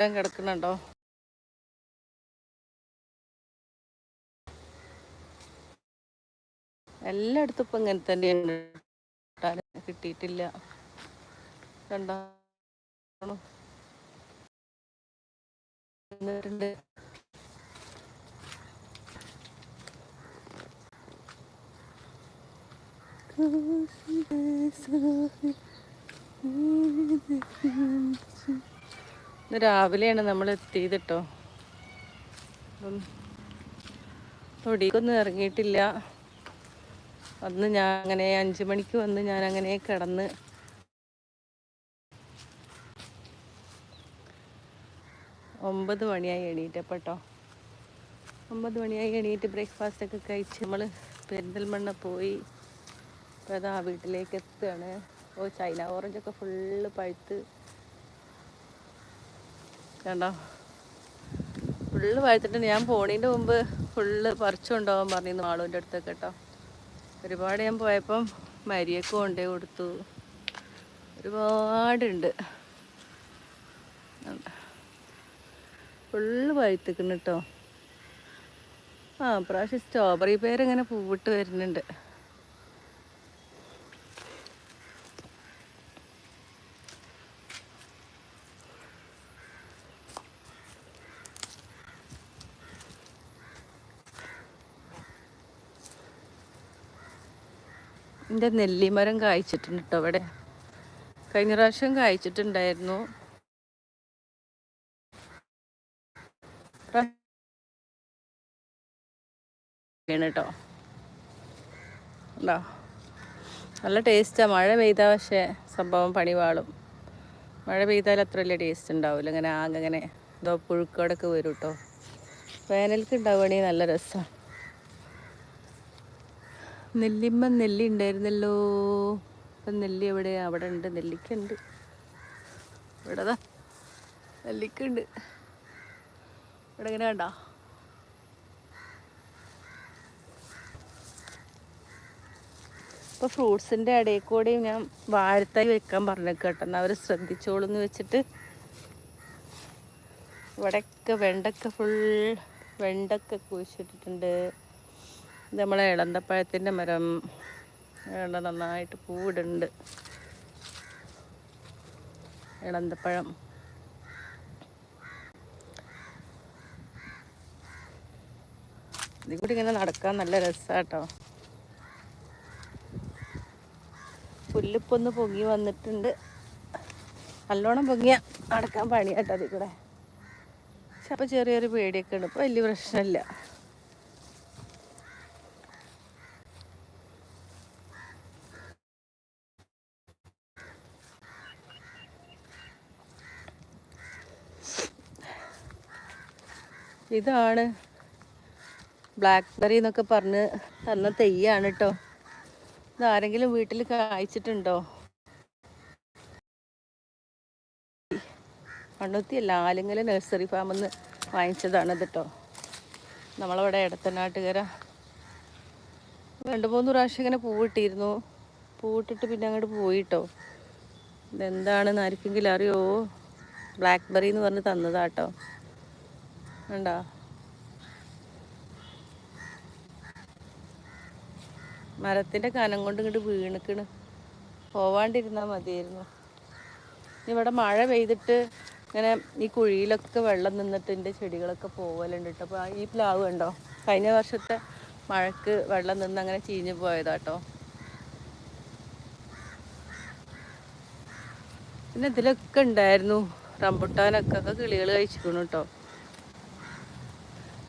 കിടക്കുന്നുണ്ടോ? എല്ലായിടത്തും ഇപ്പം ഇങ്ങനെ തന്നെയാണ്. കിട്ടിയിട്ടില്ല. കണ്ടോ വന്നിട്ടുണ്ട്. ഇന്ന് രാവിലെയാണ് നമ്മൾ എത്തിയത് കേട്ടോ അപ്പം തൊടിക്കൊന്നും ഇറങ്ങിയിട്ടില്ല. അന്ന് ഞാൻ അങ്ങനെ അഞ്ച് മണിക്ക് വന്ന് ഞാൻ അങ്ങനെ കിടന്ന്. ഒമ്പത് മണിയായി എണീറ്റപ്പെട്ടോ. ഒമ്പത് മണിയായി എണീറ്റ് ബ്രേക്ക്ഫാസ്റ്റ് ഒക്കെ കഴിച്ച് നമ്മൾ പെരിന്തൽമണ്ണ പോയി. അപ്പോൾ അതാ വീട്ടിലേക്ക് എത്തുകയാണ് ഓ ചൈന ഓറഞ്ചൊക്കെ ഫുള്ള് പഴുത്ത്. കണ്ടോ? ഫുള്ള് വഴുത്തിട്ട് ഞാൻ പോണീന്റെ മുമ്പ് ഫുള്ള് പറിച്ചുണ്ടാവാൻ പറഞ്ഞിരുന്നു ആളുവിന്റെ അടുത്തൊക്കെ കേട്ടോ ഒരുപാട് ഞാൻ പോയപ്പം മരിയൊക്കെ കൊണ്ടേ കൊടുത്തു. ഒരുപാടുണ്ട്. ഫുള്ള് പഴുത്തിക്കുന്നു കേട്ടോ ആ പ്രാവശ്യം സ്ട്രോബെറി പേരിങ്ങനെ പൂവിട്ട് വരുന്നുണ്ട്. എന്റെ നെല്ലിമരം കായ്ച്ചിട്ടുണ്ട് കേട്ടോ അവിടെ കഴിഞ്ഞ പ്രാവശ്യം കായ്ച്ചിട്ടുണ്ടായിരുന്നു. കേട്ടോ ഉണ്ടോ? നല്ല ടേസ്റ്റാണ് മഴ പെയ്താൽ പക്ഷേ സംഭവം പണി വാളും മഴ പെയ്താൽ അത്ര വലിയ ടേസ്റ്റ് ഉണ്ടാവില്ല ഇങ്ങനെ ആകെ ഇങ്ങനെ എന്തോ പുഴുക്കോടൊക്കെ വരും കേട്ടോ വേനൽക്ക് ഉണ്ടാവുകയാണെങ്കിൽ നല്ല രസമാണ് നെല്ലിമ്മ നെല്ലി ഉണ്ടായിരുന്നല്ലോ. ഇപ്പം നെല്ലി എവിടെ? അവിടെ ഉണ്ട്. നെല്ലിക്കുണ്ട് ഇവിടെ നെല്ലിക്കുണ്ട് ഇവിടെ എങ്ങനെ കണ്ടോ? ഇപ്പോൾ ഫ്രൂട്ട്സിന്റെ ഇടയിൽ കൂടെയും ഞാൻ വാഴത്തായി വെക്കാൻ പറഞ്ഞു കേട്ടോ. അവർ ശ്രദ്ധിച്ചോളൂന്ന് വെച്ചിട്ട്. ഇവിടെയൊക്കെ വെണ്ടക്ക ഫുൾ വെണ്ടക്ക കുഴിച്ചിട്ടിട്ടുണ്ട്. ഇത് നമ്മളെ ഇളന്തപ്പഴത്തിന്റെ മരം നന്നായിട്ട് പൂവിടുന്നുണ്ട്. ഇളന്തപ്പഴം. ഇതിൽ കൂടി ഇങ്ങനെ നടക്കാൻ നല്ല രസമാട്ടോ പുല്ലിപ്പൊന്ന് പൊങ്ങി വന്നിട്ടുണ്ട്. നല്ലോണം പൊങ്ങിയ നടക്കാൻ പണിയാട്ടോ അതിൽ കൂടെ ചെറിയൊരു പേടിയൊക്കെ ഉണ്ട് ഇപ്പോൾ വലിയ പ്രശ്നമില്ല. ഇതാണ്. ബ്ലാക്ക്ബെറി എന്നൊക്കെ പറഞ്ഞ് തന്ന തെയ്യാണ് കേട്ടോ ഇത് ആരെങ്കിലും വീട്ടിൽ കായ്ച്ചിട്ടുണ്ടോ? മണ്ണുത്തിയല്ല ആലിങ്ങൽ നഴ്സറി ഫാമിൽ നിന്ന് വാങ്ങിച്ചതാണ് കേട്ടോ നമ്മളവിടെ ഇടത്തനാട്ടുകര രണ്ട് മൂന്ന് പ്രാവശ്യം ഇങ്ങനെ പൂവിട്ടിരുന്നു പൂവിട്ടിട്ട് പിന്നെ അങ്ങോട്ട് പോയിട്ടോ ഇതെന്താണെന്ന് ആർക്കെങ്കിലും അറിയോ? ബ്ലാക്ക്ബെറി എന്ന് പറഞ്ഞ് തന്നതാട്ടോ ഉണ്ടോ? മരത്തിന്റെ കനം കൊണ്ട് ഇങ്ങോട്ട് വീണിക്കണ്. പോവാണ്ടിരുന്നാൽ മതിയായിരുന്നു. ഇവിടെ മഴ പെയ്തിട്ട് ഇങ്ങനെ ഈ കുഴിയിലൊക്കെ വെള്ളം നിന്നിട്ട് എന്റെ ചെടികളൊക്കെ പോവലുണ്ട് കേട്ടോ അപ്പോൾ ഈ പ്ലാവ് ഉണ്ടോ കഴിഞ്ഞ വർഷത്തെ മഴക്ക് വെള്ളം നിന്ന് അങ്ങനെ ചീഞ്ഞു പോയതാട്ടോ പിന്നെ ഇതിലൊക്കെ ഉണ്ടായിരുന്നു റംബുട്ടാനൊക്കെ. കിളികൾ കഴിച്ചിരിക്കണു കേട്ടോ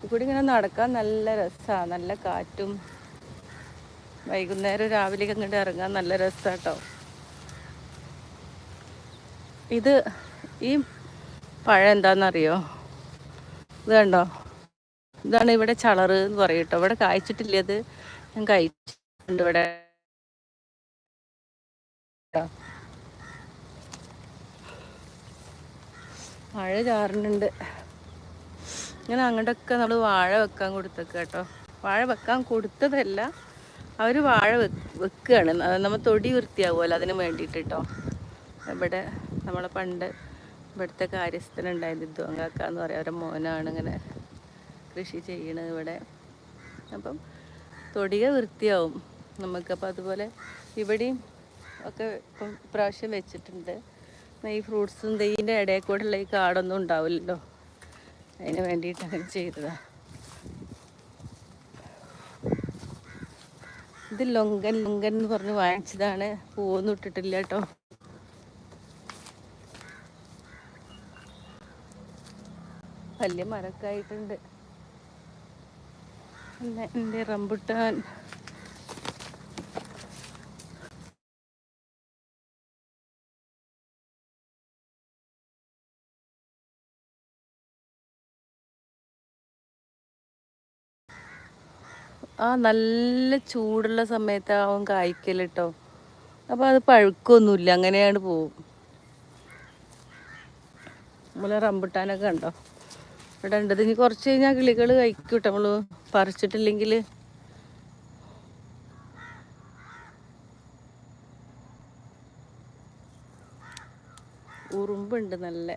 ഇവിടെ ഇങ്ങനെ നടക്കാൻ നല്ല രസമാണ് നല്ല കാറ്റും വൈകുന്നേരം രാവിലെ അങ്ങോട്ട് ഇറങ്ങാൻ നല്ല രസമാട്ടോ ഇത് ഈ പഴം എന്താണെന്നറിയോ ഇത് കണ്ടോ? ഇതാണ് ഇവിടെ ചളറ് എന്ന് പറയും കേട്ടോ ഇവിടെ കായ്ച്ചിട്ടില്ല അത് ഞാൻ കഴിച്ചിട്ടുണ്ട് ഇവിടെ. മഴ ചാറുന്നുണ്ട്. ഇങ്ങനെ അങ്ങോട്ടൊക്കെ നമ്മൾ വാഴ വെക്കാൻ കൊടുത്തേക്ക് കേട്ടോ. വാഴ വെക്കാൻ കൊടുത്തതല്ല അവർ വാഴ വെക്കുകയാണ് നമ്മൾ തൊടി വൃത്തിയാവുമല്ലോ അതിന് വേണ്ടിയിട്ട് കേട്ടോ ഇവിടെ നമ്മളെ പണ്ട് ഇവിടുത്തെ കാര്യസ്ഥനുണ്ടായത് ഇദ്വാങ്കാക്ക എന്ന് പറയാം. അവരുടെ മോനാണ് ഇങ്ങനെ കൃഷി ചെയ്യണത് ഇവിടെ. അപ്പം തൊടിക വൃത്തിയാവും നമുക്കപ്പോൾ അതുപോലെ ഇവിടെയും ഒക്കെ ഇപ്പം പ്രാവശ്യം വെച്ചിട്ടുണ്ട്. ഈ ഫ്രൂട്ട്സും തെയ്യിന്റെ ഇടയിൽ കൂടെയുള്ള ഈ കാടൊന്നും ഉണ്ടാവില്ലല്ലോ. അതിന് വേണ്ടിയിട്ട് അങ്ങനെ ചെയ്തതാണ് ഇത് ലൊങ്കൻ ലൊങ്കൻ എന്ന് പറഞ്ഞ് വാങ്ങിച്ചതാണ്. പൂവൊന്നും ഇട്ടിട്ടില്ല കേട്ടോ. വലിയ മരക്കായിട്ടുണ്ട് പിന്നെ എന്റെ റംബുട്ടാൻ. ആ നല്ല ചൂടുള്ള സമയത്താവും കായ്ക്കൽ കേട്ടോ അപ്പോൾ അത് പഴുക്കൊന്നുമില്ല അങ്ങനെയാണ് പോവും. നമ്മളെ റംബുട്ടാനൊക്കെ കണ്ടോ? ഇവിടെ ഉണ്ട്. ഇനി കുറച്ച് കഴിഞ്ഞാൽ കിളികൾ കഴിക്കും കേട്ടോ നമ്മൾ പറിച്ചിട്ടില്ലെങ്കിൽ ഉറുമ്പുണ്ട് നല്ല.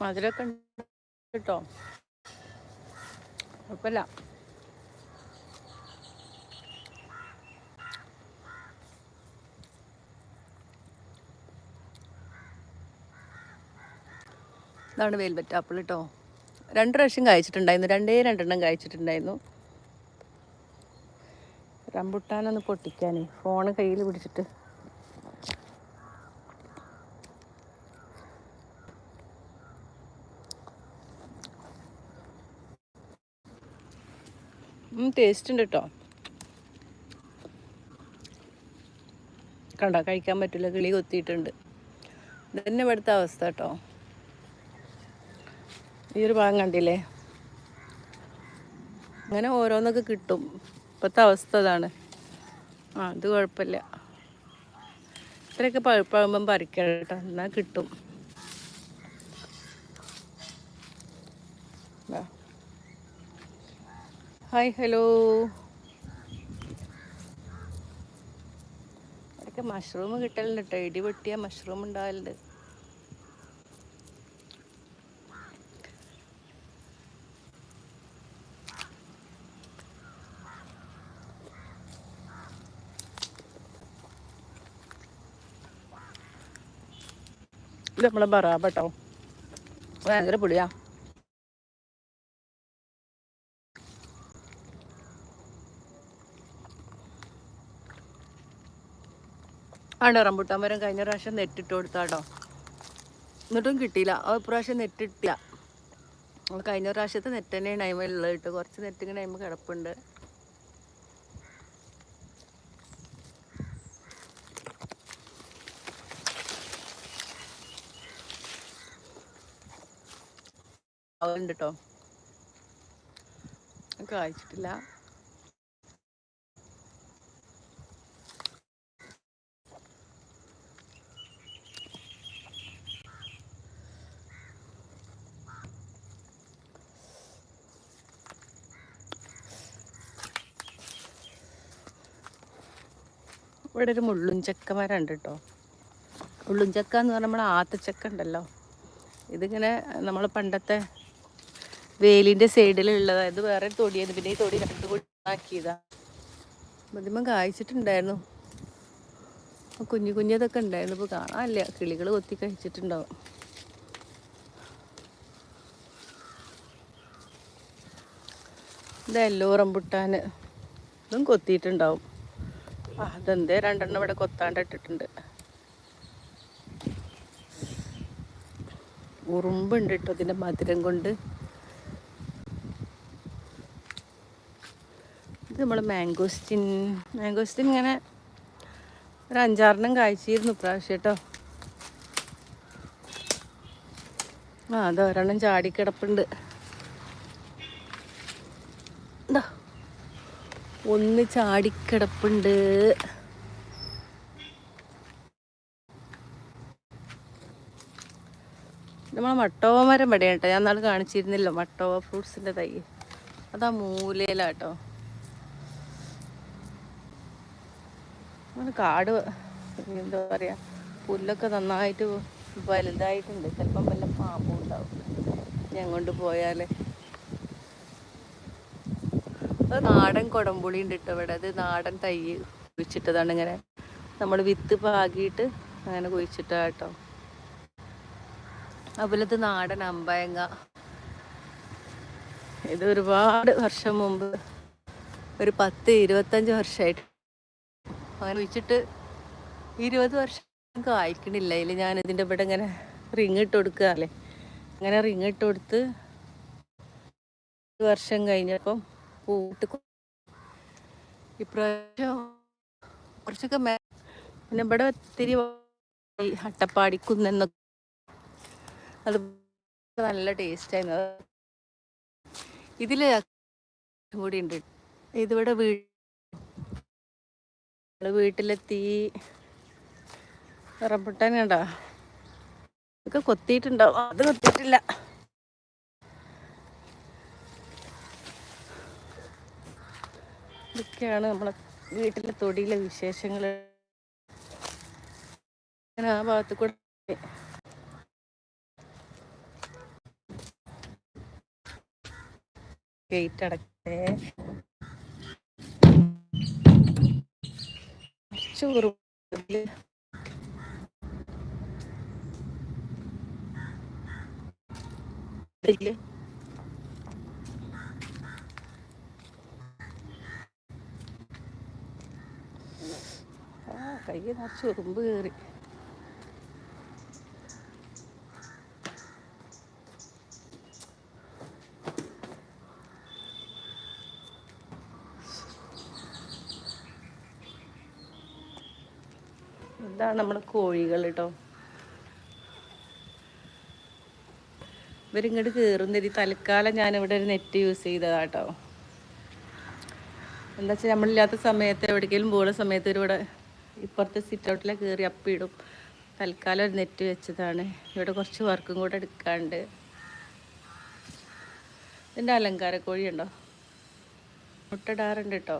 മധുരമൊക്കെ ഉണ്ട് കേട്ടോ. കുഴപ്പമില്ല. ഇതാണ് വെൽവെറ്റ് ആപ്പിൾ കേട്ടോ. രണ്ട് പ്രാവശ്യം കഴിച്ചിട്ടുണ്ടായിരുന്നു രണ്ടേ രണ്ടെണ്ണം കഴിച്ചിട്ടുണ്ടായിരുന്നു റംബുട്ടാനൊന്ന് പൊട്ടിക്കാനേ. ഫോണ് കയ്യിൽ പിടിച്ചിട്ട്. ടേസ്റ്റ് ഉണ്ട് കേട്ടോ കണ്ട കഴിക്കാൻ പറ്റില്ല കിളി കൊത്തിയിട്ടുണ്ട്. ഇതന്നെ ഇവിടുത്തെ അവസ്ഥ കേട്ടോ ഈ ഒരു ഭാഗം കണ്ടില്ലേ? അങ്ങനെ ഓരോന്നൊക്കെ കിട്ടും. ഇപ്പോഴത്തെ അവസ്ഥ അതാണ്. ആ അത് കുഴപ്പമില്ല. ഇത്രയൊക്കെ പഴുപ്പാകുമ്പം പറിക്കാം കേട്ടോ എന്നാൽ കിട്ടും. ഹായ് ഹലോ ഇടയ്ക്ക് മഷ്റൂം കിട്ടലുണ്ട് കേട്ടോ ഇടി പൊട്ടിയ മഷ്റൂം ഉണ്ടാവലുണ്ട്. ഇത് നമ്മളെ പറ കേട്ടോ ഭയങ്കര പുളിയാ. ആണ്ടോ റംബുട്ടാൻ മരം കഴിഞ്ഞ പ്രാവശ്യം നെറ്റിട്ട് കൊടുത്താട്ടോ. എന്നിട്ടും കിട്ടിയില്ല. ആ പ്രാവശ്യം നെറ്റിട്ടില്ല. കഴിഞ്ഞ പ്രാവശ്യത്തെ നെറ്റ് തന്നെയാണ് അയിമ ഉള്ളത് കേട്ടോ കുറച്ച് നെറ്റ് ഇങ്ങനെ അയിമ കിടപ്പുണ്ട്. ഉണ്ട് കേട്ടോ കായ്ച്ചിട്ടില്ല. ഇവിടെ ഒരു മുള്ളുംചക്ക മരം ഉണ്ട് കേട്ടോ മുള്ളുംചക്ക എന്ന് പറഞ്ഞാൽ നമ്മുടെ ആത്തച്ചക്ക ഉണ്ടല്ലോ. ഇതിങ്ങനെ നമ്മൾ പണ്ടത്തെ വേലിന്റെ സൈഡിലുള്ളത് ഇത് വേറെ തൊടിയായിരുന്നു പിന്നെ ഈ തൊടി രണ്ടു കൂടി മതിമം കായ്ച്ചിട്ടുണ്ടായിരുന്നു. കുഞ്ഞു കുഞ്ഞതൊക്കെ ഉണ്ടായിരുന്നു. ഇപ്പോൾ കാണാനില്ല. കിളികൾ കൊത്തി കഴിച്ചിട്ടുണ്ടാവും. ഇത് എല്ലോ ഇതും കൊത്തിയിട്ടുണ്ടാവും. അതെന്തേ രണ്ടെണ്ണം ഇവിടെ കൊത്താണ്ട് ഇട്ടിട്ടുണ്ട്. ഉറുമ്പുണ്ട് കേട്ടോ ഇതിന്റെ മധുരം കൊണ്ട്. ഇത് നമ്മൾ മാംഗോസ്റ്റിൻ മാംഗോസ്റ്റിൻ ഇങ്ങനെ ഒരു അഞ്ചാറെണ്ണം കായ്ച്ചിരുന്നു പ്രാവശ്യം കേട്ടോ. ആ അത് ഒരെണ്ണം ചാടിക്കിടപ്പുണ്ട്. ഒന്ന് ചാടിക്കിടപ്പുണ്ട് നമ്മളെ മട്ടോവ മരം ഇവിടെ കേട്ടോ ഞാൻ നാളെ കാണിച്ചിരുന്നില്ല മട്ടോവ ഫ്രൂട്ട്സിന്റെ തൈ. അതാ മൂലയിലാട്ടോ. കാട് എന്താ പറയുക പുല്ലൊക്കെ നന്നായിട്ട് വലുതായിട്ടുണ്ട്. ചിലപ്പം വല്ല പാമ്പും ഉണ്ടാവും. ഞാൻ പോയാലേ നാടൻ കൊടംപുളി ഉണ്ട് കേട്ടോ ഇവിടെ. അത് നാടൻ തൈ കുഴിച്ചിട്ടതാണ് ഇങ്ങനെ. നമ്മൾ വിത്ത് പാകിയിട്ട് അങ്ങനെ കുഴിച്ചിട്ടാ കേട്ടോ. ഇത് നാടൻ അമ്പയങ്ങ. ഇത് ഒരുപാട് വർഷം മുമ്പ് ഒരു പത്ത് ഇരുപത്തഞ്ച് വർഷമായിട്ട് അങ്ങനെ കുഴിച്ചിട്ട് ഇരുപത് വർഷം കായ്ക്കണില്ല അതിൽ ഞാൻ ഇതിന്റെ ഇവിടെ ഇങ്ങനെ റിങ് ഇട്ട് കൊടുക്കുകയല്ലേ അങ്ങനെ റിങ് ഇട്ട് കൊടുത്ത് വർഷം കഴിഞ്ഞപ്പം പൂട്ട് ഇപ്രാവശ്യം കുറച്ചൊക്കെ മേ പിന്നെ ഇവിടെ ഒത്തിരി അട്ടപ്പാടി അത് നല്ല ടേസ്റ്റ് ആയിരുന്നു. അത് ഇതിൽ കൂടി ഉണ്ട്. ഇതിവിടെ വീ വീട്ടിലെത്തി. റബ്ബട്ടാനുണ്ടോ ഇതൊക്കെ കൊത്തിയിട്ടുണ്ടാവും. അത് കൊത്തിയിട്ടില്ല. ഇതൊക്കെയാണ് നമ്മളെ വീട്ടിലെ തൊടിയിലെ വിശേഷങ്ങൾ ആ ഭാഗത്ത് കൂടെ ഗേറ്റ് അടക്കേ ചോറ് ആ കൈ നിറച്ച് ഉറുമ്പ് കയറി ഇതാണ് നമ്മുടെ കോഴികൾ കേട്ടോ ഇവരിങ്ങോട്ട് കയറുന്നത് തൽക്കാലം ഞാനിവിടെ ഒരു നെറ്റ് യൂസ് ചെയ്തതാട്ടോ എന്താ വെച്ചാൽ നമ്മളില്ലാത്ത സമയത്ത് എവിടേക്കെങ്കിലും പോകുന്ന സമയത്ത് ഇവിടെ ഇപ്പുറത്തെ സിറ്റൗട്ടിലെ കയറി അപ്പിടും തൽക്കാലം ഒരു നെറ്റ് വെച്ചതാണ്. ഇവിടെ കുറച്ച് വർക്കും കൂടെ എടുക്കാണ്ട്. ഇതിന്റെ അലങ്കാര കോഴി ഉണ്ടോ? മുട്ടടാറുണ്ട് കേട്ടോ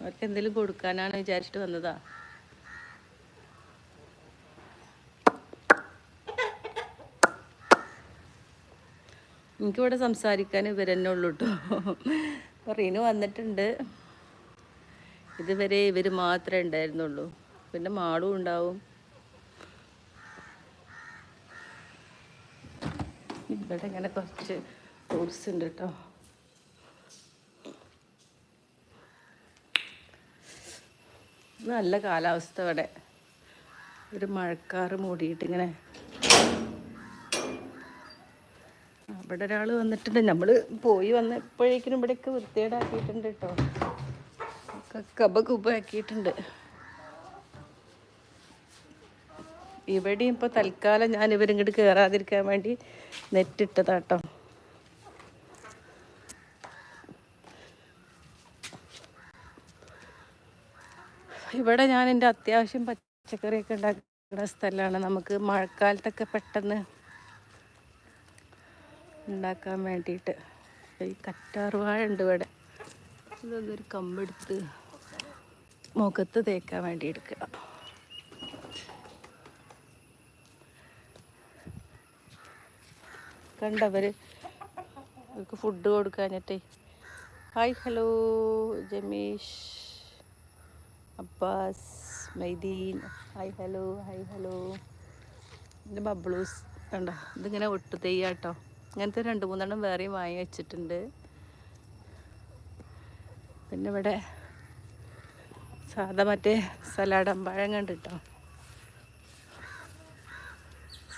അവർക്ക് എന്തെങ്കിലും കൊടുക്കാനാണ് വിചാരിച്ചിട്ട് വന്നതാ. എനിക്കിവിടെ സംസാരിക്കാൻ ഇവരെന്നെ ഉള്ളൂ കേട്ടോ റീനു വന്നിട്ടുണ്ട്. ഇതുവരെ ഇവർ മാത്രമേ ഉണ്ടായിരുന്നുള്ളൂ. പിന്നെ മാളും ഉണ്ടാവും. ഇവിടെ ഇങ്ങനെ കുറച്ച് ഫ്രൂട്ട്സ് ഉണ്ട് കേട്ടോ. നല്ല കാലാവസ്ഥ ഇവിടെ. ഒരു മഴക്കാറ് മൂടിയിട്ട് ഇങ്ങനെ. അവിടെ ഒരാൾ വന്നിട്ടുണ്ട്. നമ്മൾ പോയി വന്നപ്പോഴേക്കിനും ഇവിടെയൊക്കെ വൃത്തികേടാക്കിയിട്ടുണ്ട് കേട്ടോ. കബ കുബാക്കിയിട്ടുണ്ട് ഇവിടെയും ഇപ്പോൾ തൽക്കാലം ഞാൻ ഇവരിങ്ങോട്ട് കയറാതിരിക്കാൻ വേണ്ടി നെറ്റിട്ടതാട്ടോ ഇവിടെ ഞാൻ എന്റെ അത്യാവശ്യം പച്ചക്കറിയൊക്കെ ഉണ്ടാക്കുന്ന സ്ഥലമാണ്. നമുക്ക് മഴക്കാലത്തൊക്കെ പെട്ടെന്ന് ഉണ്ടാക്കാൻ വേണ്ടിയിട്ട് ഈ കറ്റാർവാഴ ഉണ്ട് ഇവിടെ. ഇതൊന്നൊരു കമ്പെടുത്ത് മുഖത്ത് തേക്കാൻ വേണ്ടി എടുക്കുക കണ്ടവര് അവർക്ക് food കൊടുക്കാഞ്ഞിട്ടേ. Hi hello Jameesh Abbas Maideen. Hi hello hi hello എന്റെ ബബ്ലൂസ് കണ്ടോ? ഇതിങ്ങനെ ഒട്ടു തെയ്യാട്ടോ ഇങ്ങനത്തെ രണ്ട് മൂന്നെണ്ണം വേറെയും വാങ്ങി വെച്ചിട്ടുണ്ട്. പിന്നെ ഇവിടെ സാധാ മറ്റേ സലാഡ് അമ്പാഴം കണ്ടിട്ടോ?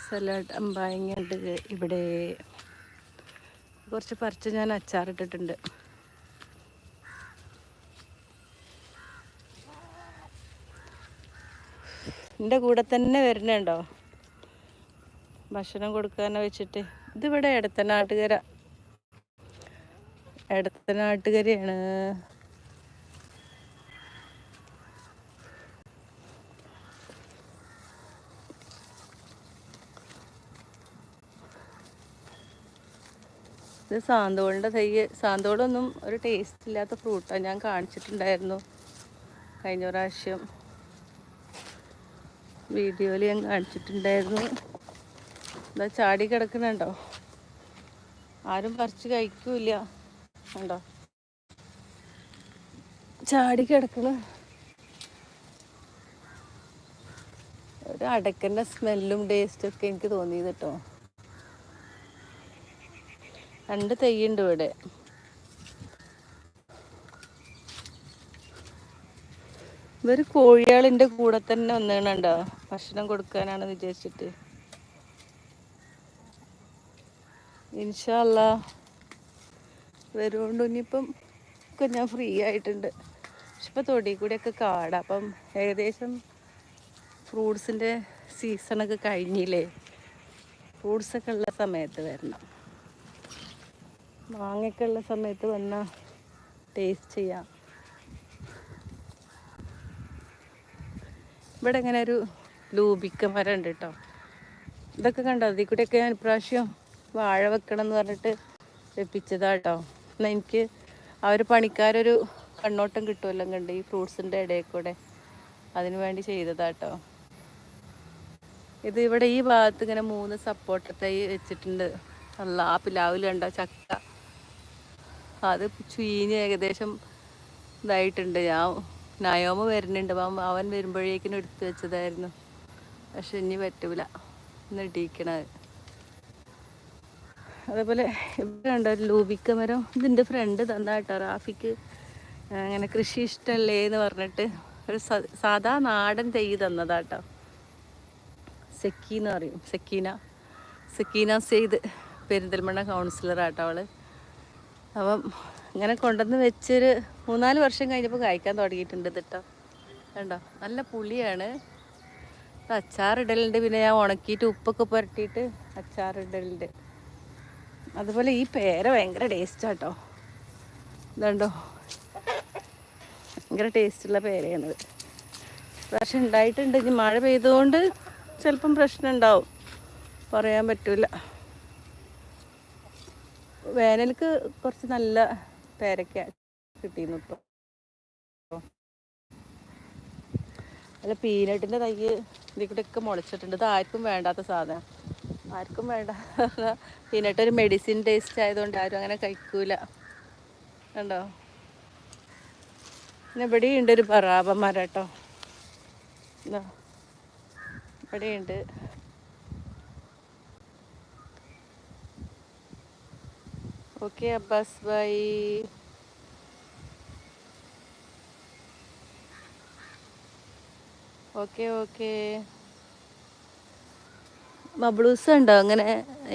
സലാഡ് അമ്പായം കണ്ട് ഇവിടെ കുറച്ച് പറിച്ച് ഞാൻ അച്ചാറിട്ടിട്ടുണ്ട്. എന്റെ കൂടെ തന്നെ വരുന്നുണ്ടോ? ഭക്ഷണം കൊടുക്കാനോ വെച്ചിട്ട്. ഇതിവിടെ എടത്തനാട്ടുകര. എടത്തനാട്ടുകരയാണ്. ഇത് സാന്തോളിന്റെ തൈ സാന്തോളൊന്നും ഒരു ടേസ്റ്റ് ഇല്ലാത്ത ഫ്രൂട്ടാണ് ഞാൻ കാണിച്ചിട്ടുണ്ടായിരുന്നു കഴിഞ്ഞ പ്രാവശ്യം. വീഡിയോയിൽ ഞാൻ കാണിച്ചിട്ടുണ്ടായിരുന്നു. എന്താ ചാടി കിടക്കുന്നുണ്ടോ? ആരും പറിച്ച് കഴിക്കൂല ഉണ്ടോ ചാടി കിടക്കണ. ഒരു അടക്കന്റെ സ്മെല്ലും ടേസ്റ്റും ഒക്കെ എനിക്ക് തോന്നിയത് കേട്ടോ. രണ്ട് തെയ്യുണ്ട് ഇവിടെ. ഇവർ കോഴിയാളിന്റെ കൂടെ തന്നെ വന്നേണ്ടോ ഭക്ഷണം കൊടുക്കാനാണ് വിചാരിച്ചിട്ട്. ഇൻഷല്ല വരുകൊണ്ട് ഇനിയിപ്പം ഒക്കെ ഞാൻ ഫ്രീ ആയിട്ടുണ്ട്. പക്ഷെ ഇപ്പം തൊടി കൂടെയൊക്കെ കാടാം. അപ്പം ഏകദേശം ഫ്രൂട്ട്സിന്റെ സീസണൊക്കെ കഴിഞ്ഞില്ലേ? ഫ്രൂട്ട്സൊക്കെ ഉള്ള സമയത്ത് വരണം. മാങ്ങയൊക്കെ ഉള്ള സമയത്ത് വന്ന ടേസ്റ്റ് ചെയ്യാം. ഇവിടെ ഇങ്ങനെ ഒരു ലൂപിക്ക മരം ഉണ്ട് കേട്ടോ ഇതൊക്കെ കണ്ടോ? അതിൽ കൂടെയൊക്കെ ഞാൻ ഇപ്രാവശ്യം വാഴ വെക്കണം എന്ന് പറഞ്ഞിട്ട് വെപ്പിച്ചതാ കേട്ടോ എന്നാൽ എനിക്ക് ഒരു പണിക്കാരൊരു കണ്ണോട്ടം കിട്ടുമല്ലോ കണ്ട് ഈ ഫ്രൂട്ട്സിന്റെ ഇടയിൽ കൂടെ. അതിനു വേണ്ടി ചെയ്തതാ കേട്ടോ ഇത് ഇവിടെ ഈ ഭാഗത്ത് ഇങ്ങനെ മൂന്ന് സപ്പോർട്ട് തൈ വെച്ചിട്ടുണ്ട്. അല്ല ആ പിലാവിൽ കണ്ടോ? ചക്ക. അത് ചീഞ്ഞ് ഏകദേശം ഇതായിട്ടുണ്ട്. ഞാൻ നയോമ വരുന്നുണ്ട്. അപ്പം അവൻ വരുമ്പോഴേക്കിനും എടുത്തു വെച്ചതായിരുന്നു. പക്ഷെ ഇനി പറ്റൂല. ഇന്ന് അതേപോലെ ഇവിടെ ഉണ്ടോ ഒരു ലൂബിക്ക മരം. ഇതിന്റെ ഫ്രണ്ട് തന്നാട്ടോ റാഫിക്ക് അങ്ങനെ കൃഷി ഇഷ്ടമല്ലേ എന്ന് പറഞ്ഞിട്ട് ഒരു സാധാ നാടൻ തൈ തന്നതാട്ടോ സെക്കി എന്ന് പറയും. സെക്കീന. സെക്കീന സെയ്ത് പെരിന്തൽമണ്ണ കൗൺസിലറാട്ടോ അവൾ. അപ്പം ഇങ്ങനെ കൊണ്ടുവന്ന് വെച്ചൊരു മൂന്നാൽ വർഷം കഴിഞ്ഞപ്പോൾ കായ്ക്കാൻ തുടങ്ങിയിട്ടുണ്ട് ഇതിട്ടോ കണ്ടോ? നല്ല പുളിയാണ്. അച്ചാറിടലുണ്ട്. പിന്നെ ഞാൻ ഉണക്കിയിട്ട് ഉപ്പൊക്കെ പുരട്ടിയിട്ട് അച്ചാറിടലുണ്ട്. അതുപോലെ ഈ പേര ഭയങ്കര ടേസ്റ്റാട്ടോ ഇതുണ്ടോ? ഭയങ്കര ടേസ്റ്റുള്ള പേരയാണിത് പക്ഷെ ഉണ്ടായിട്ടുണ്ട്. ഇനി മഴ പെയ്തുകൊണ്ട് ചിലപ്പം പ്രശ്നം ഉണ്ടാവും. പറയാൻ പറ്റൂല. വേനൽക്ക് കുറച്ച് നല്ല പേരക്ക കിട്ടിയിരുന്നു ഇപ്പോൾ അല്ല പീനട്ടിന്റെ തൈ ഇതിൽ കൂടെ ഒക്കെ മുളച്ചിട്ടുണ്ട്. ഇത് ആർക്കും വേണ്ടാത്ത സാധനം. ആർക്കും വേണ്ട. പീനട്ട് ഒരു മെഡിസിൻ ടേസ്റ്റ് ആയതുകൊണ്ട് ആരും അങ്ങനെ കഴിക്കൂല. കണ്ടോ? പിന്നെ ഇവിടെയുണ്ട് ഒരു ബറാബന്മാര കേട്ടോ ഇതാ. ഇവിടെയുണ്ട്. Okay Abbas Bhai okay okay ബബ്ലൂസ് ഉണ്ടോ അങ്ങനെ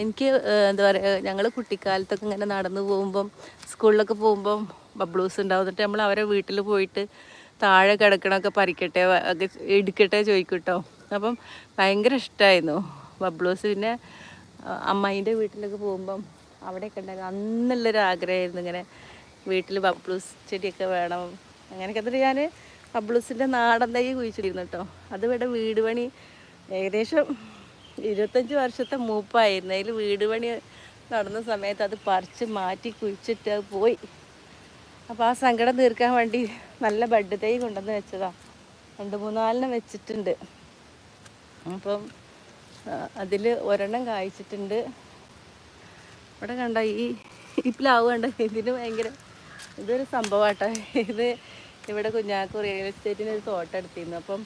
എനിക്ക് എന്താ പറയുക ഞങ്ങൾ കുട്ടിക്കാലത്തൊക്കെ ഇങ്ങനെ നടന്നു പോകുമ്പം സ്കൂളിലൊക്കെ പോകുമ്പം ബബ്ലൂസ് ഉണ്ടാവും. എന്നിട്ട് നമ്മൾ അവരെ വീട്ടിൽ പോയിട്ട് താഴെ കിടക്കണമൊക്കെ പറിക്കട്ടെ എടുക്കട്ടെ ചോദിക്കട്ടോ. അപ്പം ഭയങ്കര ഇഷ്ടമായിരുന്നു ബബ്ലൂസ് പിന്നെ അമ്മായിന്റെ വീട്ടിലൊക്കെ പോകുമ്പം അവിടെയൊക്കെ ഉണ്ടായിരുന്നു. അന്നുള്ളൊരു ആഗ്രഹമായിരുന്നു ഇങ്ങനെ വീട്ടിൽ ബബ്ലൂസ് ചെടിയൊക്കെ വേണം. അങ്ങനെയൊക്കെ എന്നിട്ട് ഞാൻ ബബ്ലൂസിന്റെ നാടൻ തൈ കുഴിച്ചിരുന്നു കേട്ടോ. അത് ഇവിടെ വീട് പണി ഏകദേശം ഇരുപത്തഞ്ച് വർഷത്തെ മൂപ്പായിരുന്നു. അതിൽ വീട് പണി നടന്ന സമയത്ത് അത് പറിച്ച് മാറ്റി കുഴിച്ചിട്ട് അത് പോയി. അപ്പോൾ ആ സങ്കടം തീർക്കാൻ വേണ്ടി നല്ല ബഡ് തൈ കൊണ്ടുവന്ന് വെച്ചതാ. രണ്ട് മൂന്നാലിനെ വെച്ചിട്ടുണ്ട്. അപ്പം അതിൽ ഒരെണ്ണം കായ്ച്ചിട്ടുണ്ട്. ഇവിടെ കണ്ട ഈ ഈ പ്ലാവ് കണ്ട? ഇതിന് ഭയങ്കര ഇതൊരു സംഭവമാട്ടോ ഇത് ഇവിടെ കുഞ്ഞാക്കൂർ റിയൽ എസ്റ്റേറ്റിന് ഒരു തോട്ടം എടുത്തിരുന്നു. അപ്പം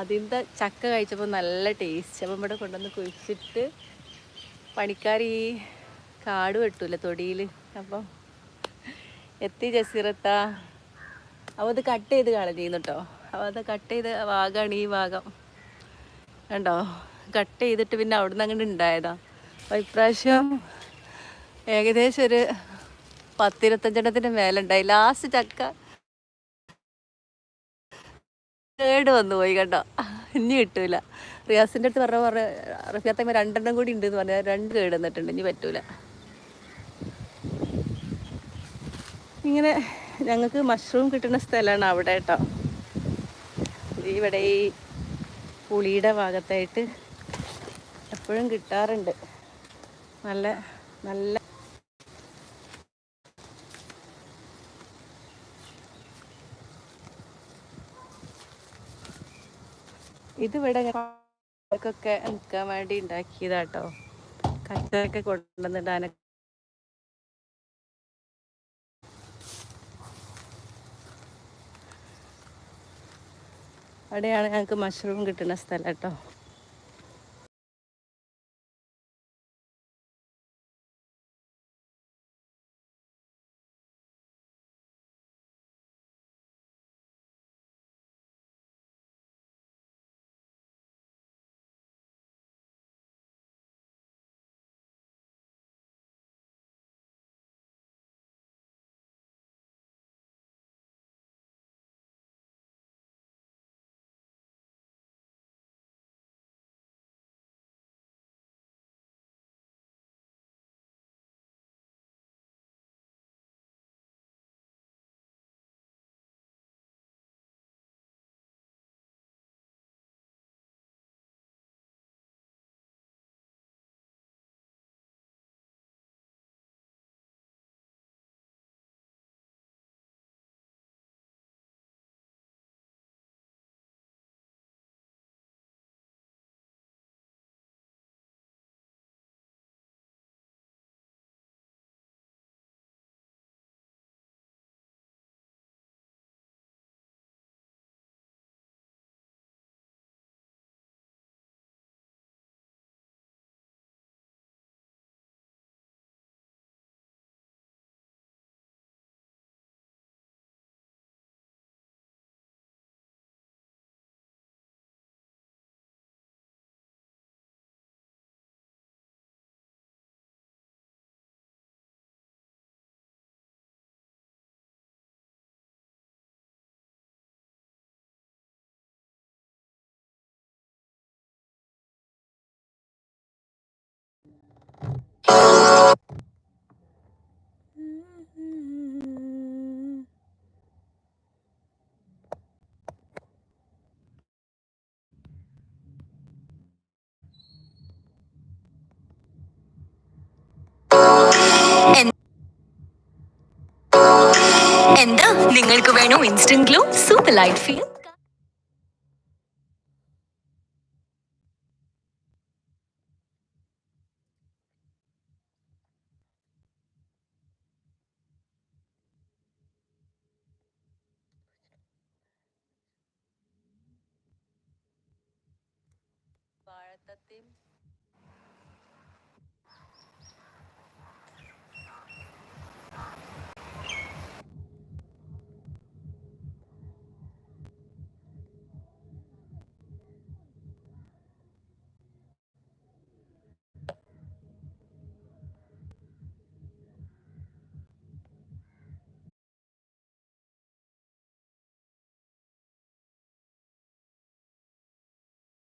അതിന്റെ ചക്ക കഴിച്ചപ്പോൾ നല്ല ടേസ്റ്റ് അപ്പം ഇവിടെ കൊണ്ടുവന്ന് കുഴിച്ചിട്ട് പണിക്കാർ ഈ കാട് വെട്ടൂല തൊടിയിൽ. അപ്പം എത്തി ജസീറത്ത. അപ്പോൾ അത് കട്ട് ചെയ്ത് കളഞ്ഞിരുന്നു കേട്ടോ അപ്പോൾ അത് കട്ട് ചെയ്ത് ഭാഗമാണ് ഈ ഭാഗം കണ്ടോ? കട്ട് ചെയ്തിട്ട് പിന്നെ അവിടുന്ന് അങ്ങോട്ട് ഉണ്ടായതാ. അപ്പോൾ ഇപ്രാവശ്യം ഏകദേശം ഒരു പത്തിരുപത്തഞ്ചെണ്ണത്തിന് മേലെ ഉണ്ടായി ലാസ്റ്റ് ചക്ക കേട് വന്നു പോയി കേട്ടോ ഇനി കിട്ടൂല. റിയാസിന്റെ അടുത്ത് പറഞ്ഞ പറഞ്ഞ റഫിയാത്ത രണ്ടെണ്ണം കൂടി ഉണ്ട് എന്ന് പറഞ്ഞാൽ രണ്ട് കേട് വന്നിട്ടുണ്ട്. ഇനി പറ്റൂല. ഇങ്ങനെ ഞങ്ങൾക്ക് മഷ്റൂം കിട്ടുന്ന സ്ഥലമാണ് അവിടെ കേട്ടോ. ഇവിടെ ഈ പുളിയുടെ ഭാഗത്തായിട്ട് എപ്പോഴും കിട്ടാറുണ്ട്. നല്ല നല്ല. ഇതിവിടെ ഒക്കെ നിൽക്കാൻ വേണ്ടി ഉണ്ടാക്കിയതാട്ടോ. കച്ചൊക്കെ കൊണ്ടുവന്നിടാനൊക്കെ. അവിടെയാണ് ഞങ്ങൾക്ക് മഷ്റൂം കിട്ടുന്ന സ്ഥലം കേട്ടോ. നിങ്ങൾക്ക് വേണോ instant glow super light feel വാഴത്തത്തയും